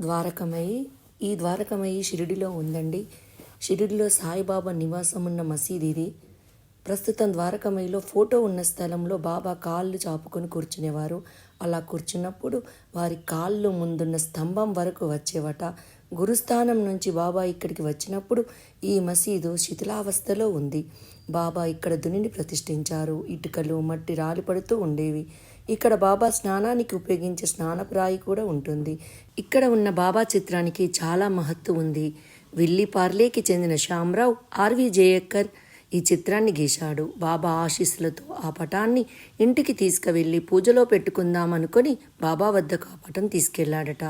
ద్వారకమయ్యి ఈ ద్వారకమయి షిరిడిలో ఉందండి. షిరిడిలో సాయిబాబా నివాసం ఉన్న మసీద్ ఇది. ప్రస్తుతం ద్వారకమయిలో ఫోటో ఉన్న స్థలంలో బాబా కాళ్ళు చాపుకొని కూర్చునేవారు. అలా కూర్చున్నప్పుడు వారి కాళ్ళు ముందున్న స్తంభం వరకు వచ్చేవట. గురుస్థానం నుంచి బాబా ఇక్కడికి వచ్చినప్పుడు ఈ మసీదు శిథిలావస్థలో ఉంది. బాబా ఇక్కడ దునిని ప్రతిష్ఠించారు. ఇటుకలు మట్టి రాలిపడుతూ ఉండేవి. ఇక్కడ బాబా స్నానానికి ఉపయోగించే స్నానపురాయి కూడా ఉంటుంది. ఇక్కడ ఉన్న బాబా చిత్రానికి చాలా మహత్తు ఉంది. విల్లి పార్లేకి చెందిన శ్యామరావు ఆర్వి జయక్కర్ ఈ చిత్రాన్ని గీశాడు. బాబా ఆశీస్సులతో ఆ పటాన్ని ఇంటికి తీసుకువెళ్ళి పూజలో పెట్టుకుందాం అనుకొని బాబా వద్దకు ఆ పటం తీసుకెళ్ళాడట.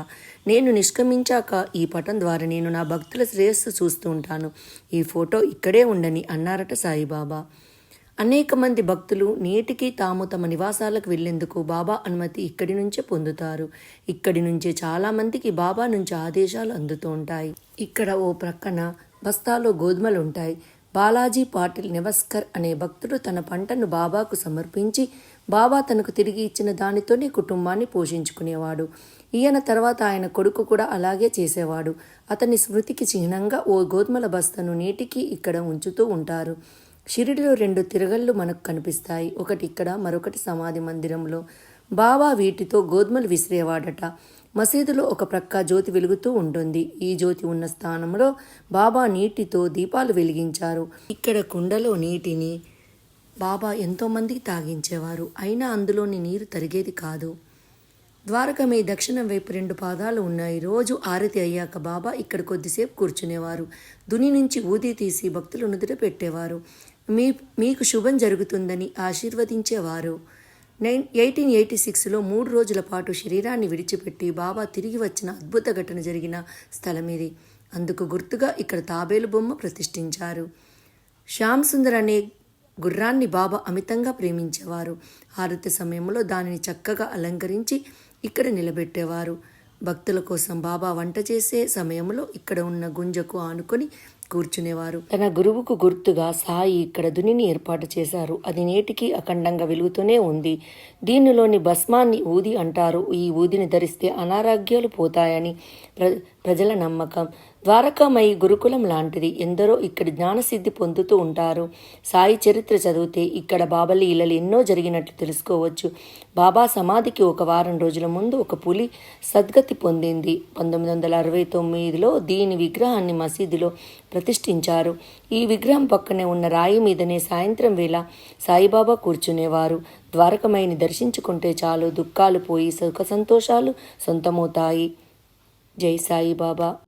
నేను నిష్క్రమించాక ఈ పటం ద్వారా నేను నా భక్తుల శ్రేయస్సు చూస్తూ ఉంటాను. ఈ ఫోటో ఇక్కడే ఉండని అన్నారట సాయిబాబా. అనేక మంది భక్తులు నేటికి తాము తమ నివాసాలకు వెళ్ళేందుకు బాబా అనుమతి ఇక్కడి నుంచే పొందుతారు. ఇక్కడి నుంచే చాలా మందికి బాబా నుంచి ఆదేశాలు అందుతూ ఉంటాయి. ఇక్కడ ఓ ప్రక్కన బస్తాలో గోధుమలు ఉంటాయి. బాలాజీ పాటిల్ నివస్కర్ అనే భక్తుడు తన పంటను బాబాకు సమర్పించి బాబా తనకు తిరిగి ఇచ్చిన దానితోనే కుటుంబాన్ని పోషించుకునేవాడు. ఈయన తర్వాత ఆయన కొడుకు కూడా అలాగే చేసేవాడు. అతని స్మృతికి చిహ్నంగా ఓ గోధుమల బస్తను నేటికి ఇక్కడ ఉంచుతూ ఉంటారు. షిరిడిలో రెండు తిరగళ్ళు మనకు కనిపిస్తాయి. ఒకటి ఇక్కడ మరొకటి సమాధి మందిరంలో. బాబా వీటితో గోధుమలు విసిరేవాడట. మసీదులో ఒక ప్రక్క జ్యోతి వెలుగుతూ ఉంటుంది. ఈ జ్యోతి ఉన్న స్థానంలో బాబా నీటితో దీపాలు వెలిగించారు. ఇక్కడ కుండలో నీటిని బాబా ఎంతోమందికి తాగించేవారు. అయినా అందులోని నీరు తరిగేది కాదు. ద్వారక మీ దక్షిణం వైపు రెండు పాదాలు ఉన్నాయి. రోజు ఆరతి అయ్యాక బాబా ఇక్కడ కొద్దిసేపు కూర్చునేవారు. దుని నుంచి ఊది తీసి భక్తులు నుదుట పెట్టేవారు మీ మీకు శుభం జరుగుతుందని ఆశీర్వదించేవారు. నైన్ ఎయిటీన్ ఎయిటీ సిక్స్లో మూడు రోజుల పాటు శరీరాన్ని విడిచిపెట్టి బాబా తిరిగి వచ్చిన అద్భుత ఘటన జరిగిన స్థలం ఇది. అందుకు గుర్తుగా ఇక్కడ తాబేలు బొమ్మ ప్రతిష్ఠించారు. శ్యామ్ సుందర్ అనే గుర్రాన్ని బాబా అమితంగా ప్రేమించేవారు. హారతి సమయంలో దానిని చక్కగా అలంకరించి ఇక్కడ నిలబెట్టేవారు. భక్తుల కోసం బాబా వంట చేసే సమయంలో ఇక్కడ ఉన్న గుంజకు ఆనుకొని కూర్చునేవారు. తన గురువుకు గుర్తుగా సాయి ఇక్కడ దునిని ఏర్పాటు చేశారు. అది నేటికి అఖండంగా వెలుగుతూనే ఉంది. దీనిలోని భస్మాన్ని ఊది అంటారు. ఈ ఊదిని ధరిస్తే అనారోగ్యాలు పోతాయని ప్ర ప్రజల నమ్మకం. ద్వారకామయి గురుకులం లాంటిది. ఎందరో ఇక్కడ జ్ఞానసిద్ధి పొందుతూ ఉంటారు. సాయి చరిత్ర చదివితే ఇక్కడ బాబా లీలలు ఎన్నో జరిగినట్లు తెలుసుకోవచ్చు. బాబా సమాధికి ఒక వారం రోజుల ముందు ఒక పులి సద్గతి పొందింది. పంతొమ్మిది వందల అరవై తొమ్మిదిలో దీని విగ్రహాన్ని మసీదులో ప్రతిష్ఠించారు. ఈ విగ్రహం పక్కనే ఉన్న రాయి మీదనే సాయంత్రం వేళ సాయిబాబా కూర్చునేవారు. ద్వారకమైని దర్శించుకుంటే చాలు దుఃఖాలు పోయి సుఖ సంతోషాలు సొంతమవుతాయి. జై సాయిబాబా.